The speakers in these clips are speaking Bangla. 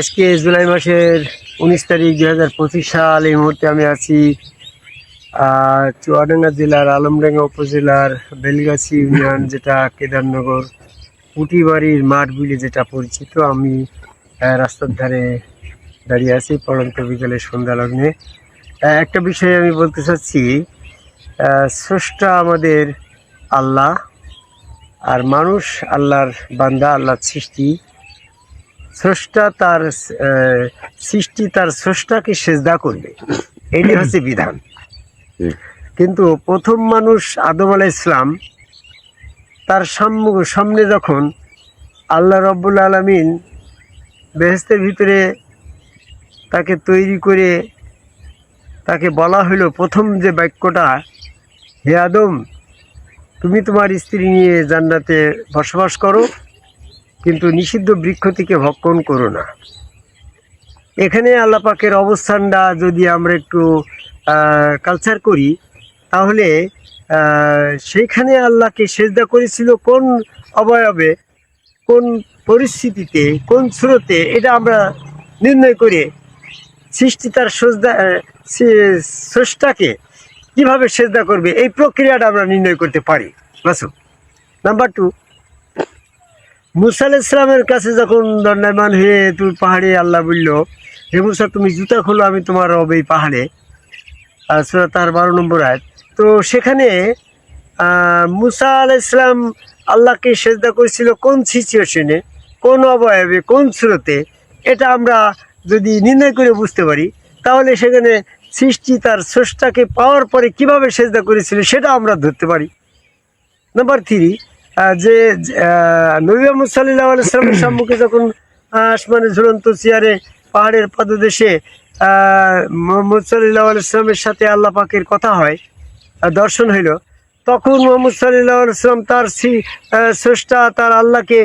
আজকে জুলাই মাসের উনিশ তারিখ দুই হাজার পঁচিশ সাল, এই মুহূর্তে আমি আছি চুয়াডাঙ্গা জেলার, আলমডাঙ্গা উপজেলার বেলগাছি ইউনিয়ন, যেটা কেদারনগর, পুটিবাড়ির মাঠ বিলে যেটা পরিচিত, আমি রাস্তার ধারে দাঁড়িয়ে আছি পড়ন্ত বিকালে সন্ধ্যা লগ্নে। একটা বিষয় আমি বলতে চাচ্ছি স্রষ্টা আমাদের আল্লাহ, আর মানুষ আল্লাহর বান্দা, আল্লাহর সৃষ্টি স্রষ্টা তার সৃষ্টি তার স্রষ্টাকে সেজদা করবে। এটি হচ্ছে বিধান। কিন্তু প্রথম মানুষ আদম আলাহ ইসলাম তার সাম্য, সামনে যখন আল্লাহ রব্বুল আলমিন বেহেস্তের ভিতরে তাকে তৈরি করে তাকে বলা হলো, প্রথম যে বাক্যটা, হে আদম, তুমি তোমার স্ত্রী নিয়ে জান্নাতে বসবাস করো কিন্তু নিষিদ্ধ বৃক্ষ থেকে ভক্ষণ করো না। এখানে আল্লাপাকের অবস্থানটা যদি আমরা একটু কালচার করি, তাহলে সেইখানে আল্লাহকে সেজদা করেছিল কোন অবয়বে, কোন পরিস্থিতিতে, কোন স্রোতে, এটা আমরা নির্ণয় করে সৃষ্টি তার সজদা স্রষ্টাকে কীভাবে সেজদা করবে, এই প্রক্রিয়াটা আমরা নির্ণয় করতে পারি। বাসু নাম্বার টু মুসা ইসলামের কাছে যখন দণ্ডায়মান হয়ে তুই পাহাড়ে আল্লাহ বলল হে মুসা তুমি জুতা খোলো আমি তোমার রব এই পাহাড়ে। আহ, তার বারো নম্বর আয়াত। তো সেখানে মুসা আলাহ ইসলাম আল্লাহকে সেজদা করেছিল কোন সিচুয়েশনে কোন অবয়বে কোন স্রোতে এটা আমরা যদি নির্ণয় করে বুঝতে পারি তাহলে সেখানে সৃষ্টি তার স্রষ্টাকে পাওয়ার পরে কীভাবে সেজদা করেছিল সেটা আমরা ধরতে পারি। নাম্বার থ্রি যে নবী মোহাম্মদ সাল্লাহ আলাইসলামের সম্মুখে যখন আসমানে ঝুলন্ত চেয়ারে, পাহাড়ের পাদদেশে মোহাম্মদ সাল্লাহ আলাইসলামের সাথে আল্লাহ পাকের কথা হয় দর্শন হইল, তখন মোহাম্মদ সাল্লাহ আলাইসলাম তার স্রষ্টা, তার আল্লাহকে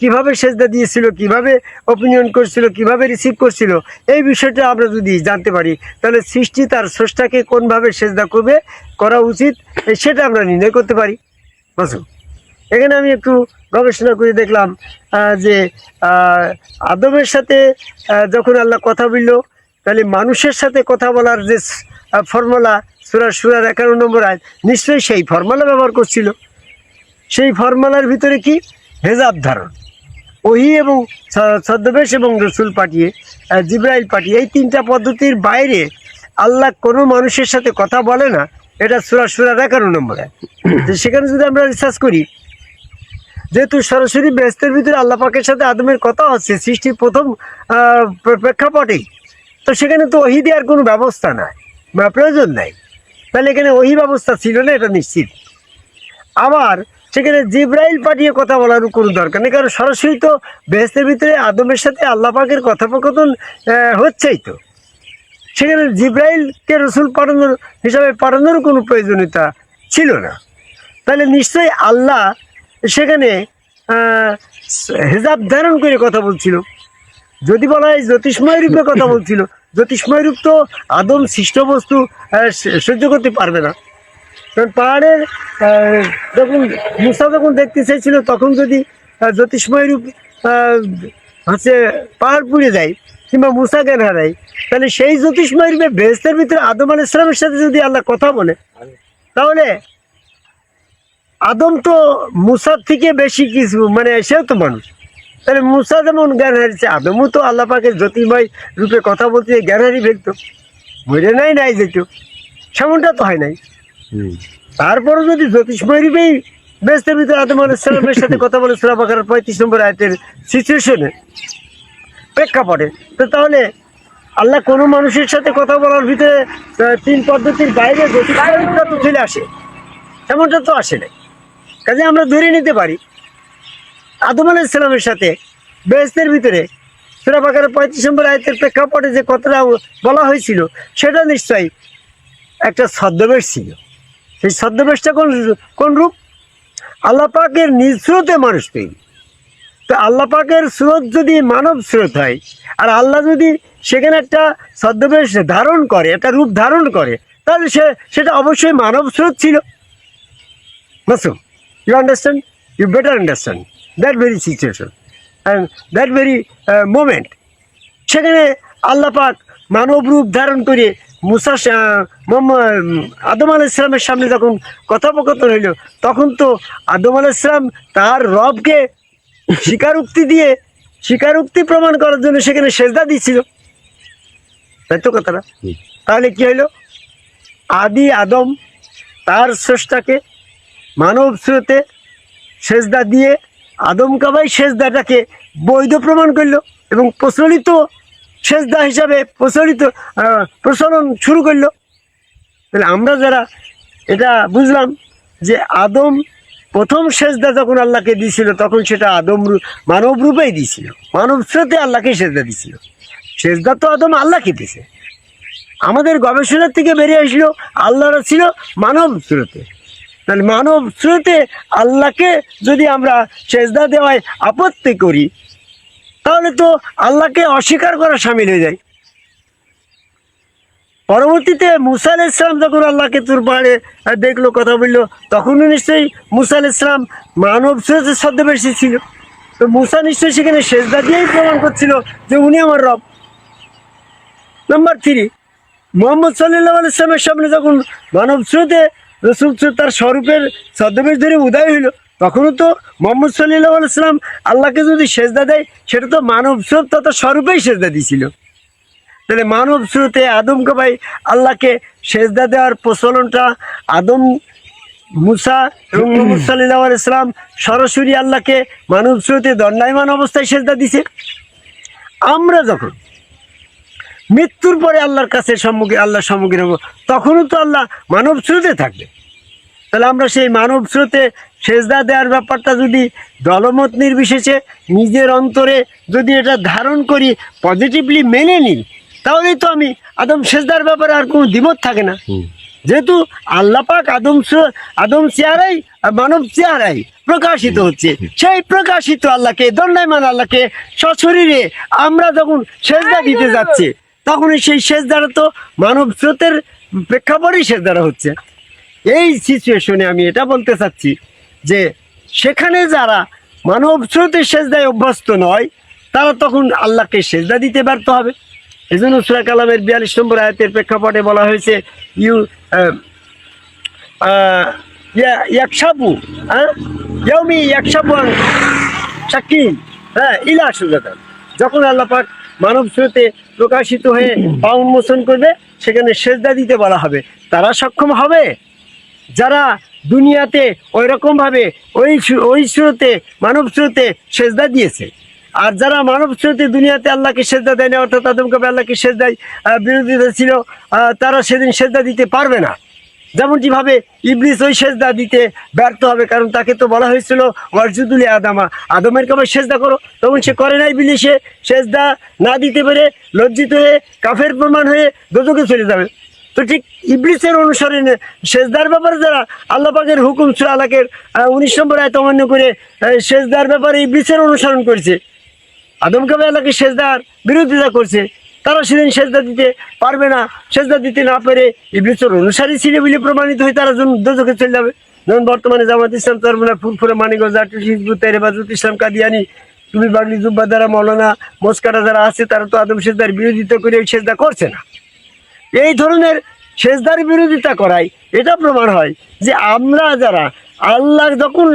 কীভাবে সেজদা দিয়েছিল, কীভাবে অপিনিয়ন করছিল, কীভাবে রিসিভ করছিল, এই বিষয়টা আমরা যদি জানতে পারি, তাহলে সৃষ্টি তার স্রষ্টাকে কোনভাবে সেজদা করবে, করা উচিত সেটা আমরা নির্ণয় করতে পারি। বুঝুন এখানে আমি একটু গবেষণা করে দেখলাম যে আদমের সাথে যখন আল্লাহ কথা বলল, তাহলে মানুষের সাথে কথা বলার যে ফর্মুলা সুরার সুরার একান্ন নম্বর আয় নিশ্চয়ই সেই ফর্মুলা ব্যবহার করছিল। সেই ফর্মুলার ভিতরে কি? হেজাব ধারণ। ওহি এবং ছদ্মবেশ এবং রসুল পাঠিয়ে জিব্রাইল পাঠিয়ে, এই তিনটা পদ্ধতির বাইরে আল্লাহ কোনো মানুষের সাথে কথা বলে না। এটা সুরা সুরার একান্ন নম্বরে সেখানে যদি আমরা রিসার্চ করি যেহেতু সরাসরি ব্যস্তের ভিতরে আল্লাহ পাকের সাথে আদমের কথা হচ্ছে সৃষ্টির প্রথম প্রেক্ষাপটেই তো সেখানে তো ওহি দেওয়ার কোনো ব্যবস্থা নাই, বা প্রয়োজন নাই। তাহলে এখানে ওহি ব্যবস্থা ছিল না, এটা নিশ্চিত। আবার সেখানে জিব্রাইল পাঠিয়ে কথা বলার কোনো দরকার নেই, কারণ সরাসরি তো বেহেস্তের ভিতরে আদমের সাথে আল্লাহ পাকের কথোপকথন হচ্ছেই তো। সেখানে জিব্রাইলকে রসুল পাঠানোর, হিসাবে পাঠানোর কোনো প্রয়োজনীয়তা ছিল না। তাহলে নিশ্চয়ই আল্লাহ সেখানে হেজাব ধারণ করে কথা বলছিল। যদি বলা হয় জ্যোতিষময় রূপে কথা বলছিল। জ্যোতিষময় রূপ তো আদম সৃষ্ট বস্তু সহ্য করতে পারবে না। কারণ পাহাড়ের যখন মুসা যখন দেখতে চাইছিল তখন যদি জ্যোতিষময় রূপ হচ্ছে পাহাড় পুড়ে যায় কিংবা মুসা জ্ঞান হারায়, তাহলে সেই জ্যোতিষময় রূপে বেহস্তের ভিতরে আদম আল ইসলামের সাথে যদি আল্লাহ কথা বলে, তাহলে আদম তো মুসার থেকে বেশি কিছু মানে সেও তো মানুষ। তাহলে মুসা যেমন জ্ঞান হারিয়েছে আদমও তো আল্লাহ পাকের জ্যোতির্ময় রূপে কথা বলতে জ্ঞান হারিয়ে ফেলতো। মরে নাই নাই যেত। সেমনটা তো হয় নাই। তারপরে যদি জ্যোতিষময় রূপেই বেস্তের ভিতরে আদম আলাইসালামের সাথে কথা বলে সুরা বাকার পঁয়ত্রিশ নম্বর আয়তের সিচুয়েশনে প্রেক্ষাপটে তো তাহলে আল্লাহ কোনো মানুষের সাথে কথা বলার ভিতরে তিন পদ্ধতির বাইরে জ্যোতিষময় তো চলে আসে। এমনটা তো আসে নাই। কাজে আমরা ধরে নিতে পারি। আদম আলাহ ইসলামের সাথে বেহেস্তের ভিতরে সুরা বাকারের পঁয়ত্রিশ নম্বর আয়তের প্রেক্ষাপটে যে কথাটা বলা হয়েছিল সেটা নিশ্চয়ই একটা ছদ্মবেশ ছিল। সেই ছদ্মবেশটা কোন কোন রূপ? আল্লাহ পাকের নিজ স্রোতে মানুষ তৈরি। তো আল্লাহ পাকের স্রোত যদি মানব স্রোত হয় আর আল্লাহ যদি সেখানে একটা ছদ্মবেশ ধারণ করে একটা রূপ ধারণ করে তাহলে সে সেটা অবশ্যই মানব স্রোত ছিল। Masu, you understand? You better understand. That very situation. And that very uh, moment. সেখানে আল্লাহ পাক মানব রূপ ধারণ করে মুসা আদম আলাহ ইসলামের সামনে যখন কথোপকথন হইল তখন তো আদম আলাহ ইসলাম তার রবকে স্বীকারোক্তি দিয়ে স্বীকারোক্তি প্রমাণ করার জন্য সেখানে সেজদা দিচ্ছিল। তাই তো কথাটা? তাহলে কি হইল? আদি আদম তার স্রষ্টাকে মানব স্রোতে সেজদা দিয়ে আদম কাবাই সেজদাটাকে বৈধ প্রমাণ করল এবং প্রচলিত সেজদা হিসাবে প্রচলিত প্রচলন শুরু করল। তাহলে আমরা যারা এটা বুঝলাম যে আদম প্রথম সেজদা যখন আল্লাহকে দিয়েছিল, তখন সেটা আদম মানব রূপেই দিয়েছিল। মানব স্রোতে আল্লাহকে সেজদা দিয়েছিল। সেজদা তো আদম আল্লাহকে দিয়েছে। আমাদের গবেষণার থেকে বেরিয়ে আসলো, আল্লাহরা ছিল মানব স্রোতে। তাহলে মানব স্রোতে আল্লাহকে যদি আমরা সেজদা দেওয়ায় আপত্তি করি, তাহলে তো আল্লাহকে অস্বীকার করা সামিল হয়ে যায়। পরবর্তীতে মুসা আল ইসলাম যখন আল্লাহকে তোর পাহাড়ে দেখল, কথা বলল, তখনও নিশ্চয়ই মুসা আল ইসলাম মানব স্রোতের ছদ্মবেশী ছিল। তো মুসা নিশ্চয়ই সেখানে সেজদা দিয়েই প্রমাণ করছিল যে উনি আমার রব। নাম্বার থ্রি, মোহাম্মদ সাল্লাহ ইসলামের সামনে যখন মানব স্রোতে রসুল তার স্বরূপের ছদ্মবেশ ধরে উদয় হইল। তখনও তো মোহাম্মদ সাল্লাহ ইসলাম আল্লাহকে যদি সেজদা দেয়, সেটা তো মানব স্রোত তত স্বরূপেই সেজদা দিয়েছিল তাহলে মানব স্রোতে আদম ভাই আল্লাহকে সেজদা দেওয়ার প্রচলনটা আদম, মুসা এবং মোহাম্মদ সাল্লাহ ইসলাম সরাসরি আল্লাহকে মানব স্রোতে দণ্ডায়মান অবস্থায় সেজদা দিছে। আমরা যখন মৃত্যুর পরে আল্লাহর কাছে সম্মুখে আল্লাহর সম্মুখীন হব তখনও তো আল্লাহ মানব স্রোতে থাকবে। তাহলে আমরা সেই মানব স্রোতে সেজদা দেওয়ার ব্যাপারটা যদি দলমত নির্বিশেষে নিজের অন্তরে যদি এটা ধারণ করি পজিটিভলি মেনে নিই তাহলেই তো আমি আদম সেজদার ব্যাপারে আর কোনো দ্বিমত থাকে না। যেহেতু আল্লাহ পাক আদম আদম চেহারাই আর মানব চেহারাই প্রকাশিত হচ্ছে। সেই প্রকাশিত আল্লাহকে দণ্ডায়মান আল্লাহকে সশরীরে আমরা যখন সেজদা দিতে যাচ্ছি তখন সেই সেজদারা তো মানব স্রোতের প্রেক্ষাপটেই সেজদারা হচ্ছে। এই সিচুয়েশনে আমি এটা বলতে চাচ্ছি যে সেখানে যারা মানব স্রোতের সেজদায় অভ্যস্ত নয়, তারা তখন আল্লাহকে সেজদা দিতে ব্যর্থ হবে। এই জন্য সুরা কালামের বিয়াল্লিশ নম্বর আয়াতের প্রেক্ষাপটে বলা হয়েছে, ইউ একসাবু হ্যাঁ ইয়মি একসাবু সাকিন হ্যাঁ ইলা সুজাতান। যখন আল্লাহ পাক মানব স্রোতে প্রকাশিত হয়ে পা উন্মোচন করবে, সেখানে সেজদা দিতে বলা হবে। তারা সক্ষম হবে? যারা দুনিয়াতে ওই রকমভাবে ওই ওই স্রোতে, মানব স্রোতে সেজদা দিয়েছে। আর যারা মানব স্রোতে দুনিয়াতে আল্লাহকে সেজদা দেয় না অর্থাৎ আদম কবে আল্লাহকে সেজদায় বিরোধিতা ছিল তারা সেদিন সেজদা দিতে পারবে না। যেমনটিভাবে ইবলিস ওই সেজদা দিতে ব্যর্থ হবে, কারণ তাকে তো বলা হয়েছিল ওয়ারজুদুল আদামা, আদমের কবে সেজদা করো। তখন সে করে নাই বিলিশে সেজদা না দিতে পেরে লজ্জিত হয়ে কাফের প্রমাণ হয়ে দোজকে চলে যাবে। তো ঠিক ইবলিসের অনুসরণে সেজদার ব্যাপারে যারা আল্লাহ পাকের হুকুম সুরা আলাকের উনিশ নম্বর আয়ত অমান্য করে সেজদার ব্যাপারে ইবলিসের অনুসরণ করছে। আদম কাবে আল্লাহকে সেজদার বিরোধিতা করছে। তারা সেদিন সেজদা দিতে পারবে না, সেজদা দিতে না পেরে ইবলিসের অনুসারী ছিল বলে প্রমাণিত হয়ে তারা দোজকে চলে যাবে। যেমন বর্তমানে জামাত ইসলাম তরমুনা ফুরফুরে মানিগঞ্জ আটুল হিজবুত ইসলাম কাদিয়ানি, তুমি বাগলি, জুব্বা দ্বারা মৌলানা মস্কারা যারা আছে, তারা তো আদম সেজদার বিরোধিতা করে সেজদা করছে না। এই ধরনের সেজদার বিরোধিতা করাই এটা প্রমাণ হয় যে আমরা যারা আল্লাহ যখন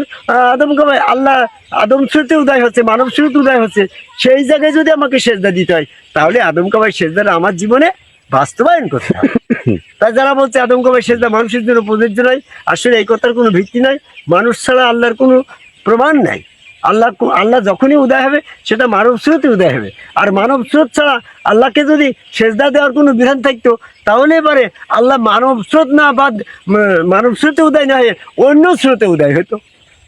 আদম আদমকে ভাই আল্লাহ আদম শ্রুতি উদয় হচ্ছে মানব শ্রুতি উদয় হচ্ছে সেই জায়গায় যদি আমাকে সেজদা দিতে হয় তাহলে আদমকে ভাই সেজদার আমার জীবনে বাস্তবায়ন করতে হবে। তাই যারা বলছে আদমকে ভাই সেজদা মানুষের জন্য প্রযোজ্য নয় আসলে এই কথার কোনো ভিত্তি নাই মানুষ ছাড়া আল্লাহর কোনো প্রমাণ নাই। আল্লাহ আল্লাহ যখনই উদয় হবে, সেটা মানব স্রোতে উদয় হবে। আর মানব স্রোত ছাড়া আল্লাহকে যদি সেজদা দেওয়ার কোনো বিধান থাকতো, তাহলে এবারে আল্লাহ মানব স্রোত না বাদ মানব স্রোতে উদয় না হয়ে অন্য স্রোতে উদয় হতো।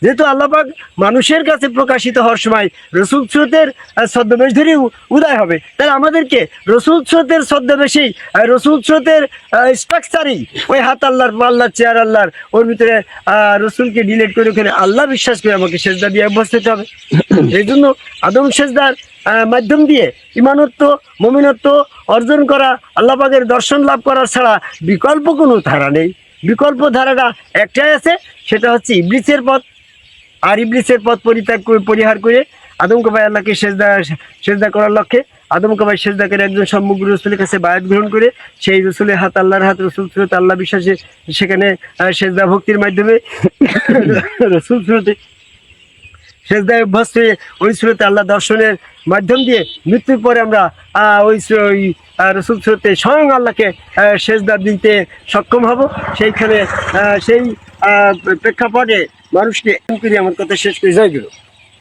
যেহেতু আল্লাপাক মানুষের কাছে প্রকাশিত হওয়ার সময় রসুল স্রোতের ছদ্মবেশ ধরে উ- উদয় হবে। তাহলে আমাদেরকে রসুল স্রোতের ছদ্মবেশেই রসুল স্রোতের স্ট্রাকচারেই ওই হাত আল্লাহর আল্লাহর চেয়ার আল্লাহর ওর ভিতরে রসুলকে ডিলেট করে ওখানে আল্লাহ বিশ্বাস করে আমাকে সেজদা দিয়ে অভ্যস্ত হতে হবে। এই জন্য আদম সেজদার মাধ্যম দিয়ে ইমানত্ব মমিনত্ব অর্জন করা আল্লাহ পাকের দর্শন লাভ করা ছাড়া বিকল্প কোনো ধারা নেই। বিকল্প ধারাটা একটাই আছে সেটা হচ্ছে ইবলিসের পথ। আর ইবলিসের পথ পরিত্যাগ পরিহার করে আদমকে ভাই আল্লাহকে সেজদা সেজদা করার লক্ষ্যে আদম কাবাই সেজদা করে একজন সম্মুখ রসুলের কাছে বায়াত গ্রহণ করে। সেই রসুলের হাত, আল্লাহর হাত, রসুল সুরত, আল্লাহ বিশ্বাসে সেখানে সেজদা ভক্তির মাধ্যমে রসুল সুরতে সেজদায় অভ্যস্ত হয়ে ওই সুরতে আল্লাহ দর্শনের মাধ্যম দিয়ে মৃত্যুর পরে আমরা ওই ওই রসুল সুরতে স্বয়ং আল্লাহকে সেজদা দিতে সক্ষম হব। সেইখানে সেই প্রেক্ষাপটে মানুষকে আমার কথা শেষ করে যাই গুরু